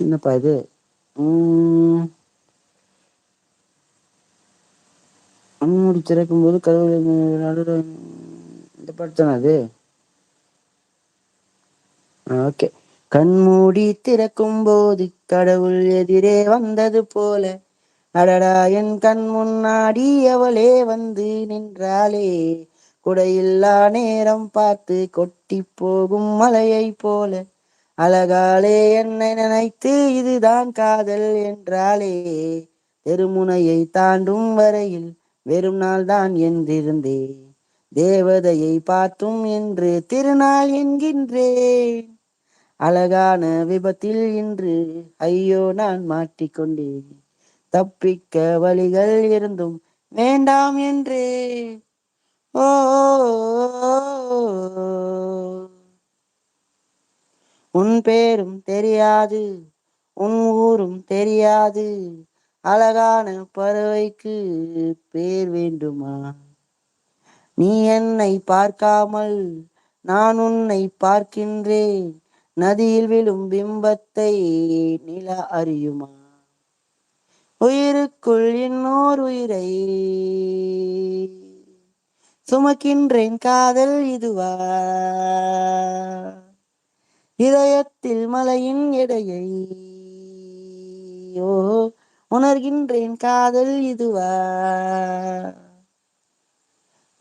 என்னப்பா இது? அம்மூடி கண்மூடி திறக்கும் போது கதவு இந்த பாட்டுதான அது? ஓகே கண்மூடி திறக்கும் போது கடவுள் எதிரே வந்தது போல. அடடா என் கண் முன்னாடி அவளே வந்து நின்றாளே. குடையில்லா நேரம் பார்த்து கொட்டி போகும் மலையை போல. அழகாலே என்னை நினைத்து இதுதான் காதல் என்றாலே தெருமுனையை தாண்டும் வரையில் வெறும் நாள் தான் என்றிருந்தேன். தேவதையை பார்த்தும் என்று திருநாள் என்கின்றேன். அழகான விபத்தில் இன்று ஐயோ நான் மாட்டிக்கொண்டேன். தப்பிக்க வழிகள் இருந்தும் வேண்டாம் என்றே ஓ. உன் பேரும் தெரியாது உன் ஊரும் தெரியாது. அழகான பறவைக்கு பேர் வேண்டுமா? நீ என்னை பார்க்காமல் நான் உன்னை பார்க்கின்றேன். நதியில் விழும் பிம்பத்தை நிலா அறியுமா? உயிருக்குள் இன்னோர் உயிரை சுமக்கின்றேன் காதல் இதுவா? இதயத்தில் மலையின் எடையை ஓ உணர்கின்றேன் காதல் இதுவா?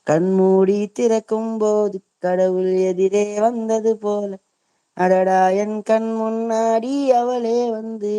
கண்மூடி திறக்கும் போது கடவுள் எதிரே வந்தது போல. அடடா என் கண் முன்னாடி அவளே வந்து